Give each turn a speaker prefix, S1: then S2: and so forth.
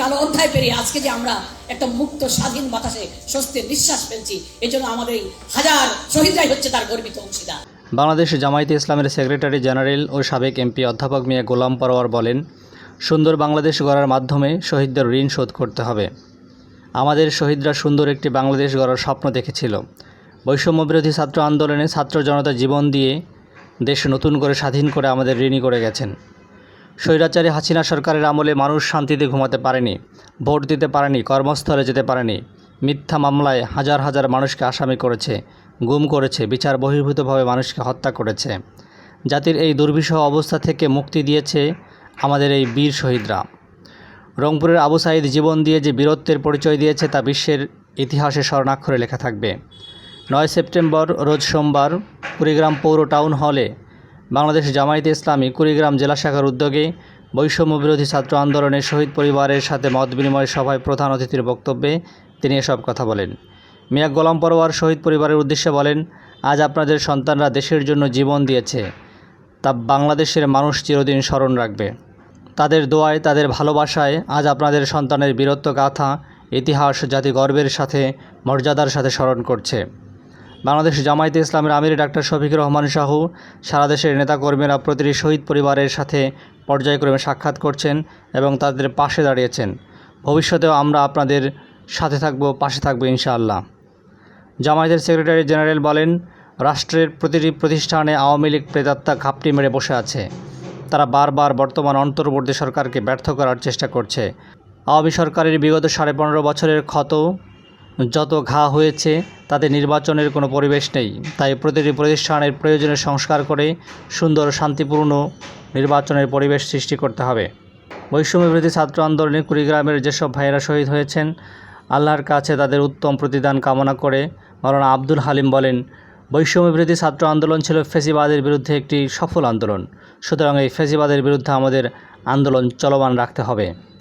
S1: কালো অধ্যায় পেরিয়ে আজকে যে আমরা একটা মুক্ত, স্বাধীন বাতাসে স্বস্তির নিঃশ্বাস ফেলছি এই জন্য আমাদের হাজার শহীদরাই হচ্ছে তার গর্বিত অংশীদার।
S2: বাংলাদেশ জামায়াতে ইসলামের সেক্রেটারি জেনারেল ও সাবেক এমপি অধ্যাপক মিয়া গোলাম পরোয়ার বলেন, সুন্দর বাংলাদেশ গড়ার মাধ্যমে শহীদদের ঋণ শোধ করতে হবে। আমাদের শহীদরা সুন্দর একটি বাংলাদেশ গড়ার স্বপ্ন দেখেছিল। বৈষম্যবিরোধী ছাত্র আন্দোলনে ছাত্র জনতা জীবন দিয়ে দেশ নতুন করে স্বাধীন করে আমাদের ঋণী করে গেছেন। স্বৈরাচারী হাসিনা সরকারের আমলে মানুষ শান্তিতে ঘুমাতে পারেনি, ভোট দিতে পারেনি, কর্মস্থলে যেতে পারেনি। মিথ্যা মামলায় হাজার হাজার মানুষকে আসামি করেছে, গুম করেছে, বিচার বহির্ভূতভাবে মানুষকে হত্যা করেছে। জাতির এই দুর্বিষহ অবস্থা থেকে মুক্তি দিয়েছে আমাদের এই বীর শহীদরা। রংপুরের আবু সাইদ জীবন দিয়ে যে বীরত্বের পরিচয় দিয়েছে তা বিশ্বের ইতিহাসে স্বর্ণাক্ষরে লেখা থাকবে। নয় সেপ্টেম্বর, রোজ সোমবার, কুড়িগ্রাম পৌর টাউন হলে বাংলাদেশ জামায়াতে ইসলামী কুড়িগ্রাম জেলা শাখার উদ্যোগে বৈষম্য বিরোধী ছাত্র আন্দোলনের শহীদ পরিবারের সাথে মত বিনিময় সভায় প্রধান অতিথির বক্তব্যে তিনি এসব কথা বলেন। মিয়া গোলাম পরোয়ার শহীদ পরিবারের উদ্দেশ্যে বলেন, আজ আপনাদের সন্তানরা দেশের জন্য জীবন দিয়েছে, তা বাংলাদেশের মানুষ চিরদিন স্মরণ রাখবে। তাদের দোয়ায়, তাদের ভালোবাসায় আজ আপনাদের সন্তানের বীরত্ব গাথা, ইতিহাস জাতি গর্বের সাথে, মর্যাদার সাথে স্মরণ করছে। বাংলাদেশ জামায়াতে ইসলামের আমির ডাক্তার শফিকুর রহমান শাহু, সারা দেশের নেতাকর্মীরা প্রতিটি শহীদ পরিবারের সাথে পর্যায়ক্রমে সাক্ষাৎ করছেন এবং তাদের পাশে দাঁড়িয়েছেন। ভবিষ্যতেও আমরা আপনাদের সাথে থাকব, পাশে থাকব ইনশাআল্লাহ। জামায়াতের সেক্রেটারি জেনারেল বলেন, রাষ্ট্রের প্রতিটি প্রতিষ্ঠানে আওয়ামী লীগ প্রেতাত্মা ঘাপটি মেরে বসে আছে। তারা বারবার বর্তমান অন্তর্বর্তী সরকারকে ব্যর্থ করার চেষ্টা করছে। আওয়ামী সরকারের বিগত সাড়ে পনেরো বছরের ক্ষত যত ঘা হয়েছে, তাতে নির্বাচনের কোনো পরিবেশ নেই। তাই প্রতিটি প্রতিষ্ঠানের প্রয়োজনীয় সংস্কার করে সুন্দর, শান্তিপূর্ণ নির্বাচনের পরিবেশ সৃষ্টি করতে হবে। বৈষম্য বিরোধী ছাত্র আন্দোলনে কুড়িগ্রামের যেসব ভাইয়েরা শহীদ হয়েছেন, আল্লাহর কাছে তাদের উত্তম প্রতিদান কামনা করে মৌলানা আব্দুল হালিম বলেন, বৈষম্য বিরোধী ছাত্র আন্দোলন ছিল ফেসিবাদের বিরুদ্ধে একটি সফল আন্দোলন। সুতরাং এই ফেসিবাদের বিরুদ্ধে আমাদের আন্দোলন চলমান রাখতে হবে।